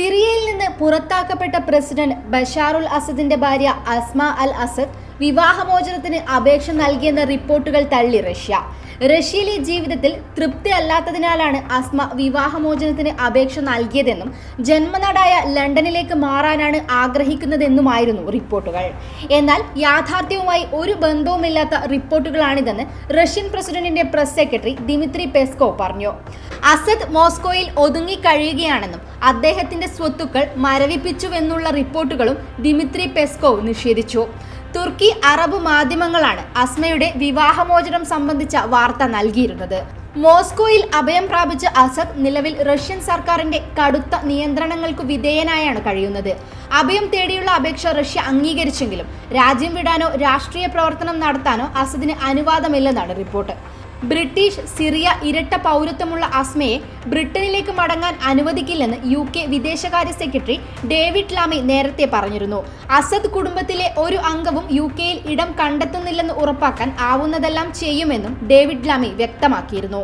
സിറിയയിൽ നിന്ന് പുറത്താക്കപ്പെട്ട പ്രസിഡന്റ് ബഷാറുൽ അസദിന്റെ ഭാര്യ അസ്മ അൽ അസദ് വിവാഹമോചനത്തിന് അപേക്ഷ നൽകിയെന്ന റിപ്പോർട്ടുകൾ തള്ളി റഷ്യ. റഷ്യയിലെ ജീവിതത്തിൽ തൃപ്തി അല്ലാത്തതിനാലാണ് അസ്മ വിവാഹമോചനത്തിന് അപേക്ഷ നൽകിയതെന്നും ജന്മനാടായ ലണ്ടനിലേക്ക് മാറാനാണ് ആഗ്രഹിക്കുന്നതെന്നുമായിരുന്നു റിപ്പോർട്ടുകൾ. എന്നാൽ യാഥാർത്ഥ്യവുമായി ഒരു ബന്ധവുമില്ലാത്ത റിപ്പോർട്ടുകളാണിതെന്ന് റഷ്യൻ പ്രസിഡന്റിന്റെ പ്രസ് സെക്രട്ടറി ദിമിത്രി പെസ്കോ പറഞ്ഞു. അസദ് മോസ്കോയിൽ ഒതുങ്ങി കഴിയുകയാണെന്നും അദ്ദേഹത്തിന്റെ സ്വത്തുക്കൾ മരവിപ്പിച്ചുവെന്നുള്ള റിപ്പോർട്ടുകളും ദിമിത്രി പെസ്കോ നിഷേധിച്ചു. തുർക്കി അറബ് മാധ്യമങ്ങളാണ് അസ്മയുടെ വിവാഹമോചനം സംബന്ധിച്ച വാർത്ത നൽകിയിരുന്നത്. മോസ്കോയിൽ അഭയം പ്രാപിച്ച അസദ് നിലവിൽ റഷ്യൻ സർക്കാരിന്റെ കടുത്ത നിയന്ത്രണങ്ങൾക്ക് വിധേയനായാണ് കഴിയുന്നത്. അഭയം തേടിയുള്ള അപേക്ഷ റഷ്യ അംഗീകരിച്ചെങ്കിലും രാജ്യം വിടാനോ രാഷ്ട്രീയ പ്രവർത്തനം നടത്താനോ അസദിന് അനുവാദമില്ലെന്നാണ് റിപ്പോർട്ട്. ബ്രിട്ടീഷ് സിറിയ ഇരട്ട പൗരത്വമുള്ള അസ്മയെ ബ്രിട്ടനിലേക്ക് മടങ്ങാൻ അനുവദിക്കില്ലെന്ന് യു കെ വിദേശകാര്യ സെക്രട്ടറി ഡേവിഡ് ലാമി നേരത്തെ പറഞ്ഞിരുന്നു. അസദ് കുടുംബത്തിലെ ഒരു അംഗവും യു കെയിൽ ഇടം കണ്ടെത്തുന്നില്ലെന്ന് ഉറപ്പാക്കാൻ ആവുന്നതെല്ലാം ചെയ്യുമെന്നും ഡേവിഡ് ലാമി വ്യക്തമാക്കിയിരുന്നു.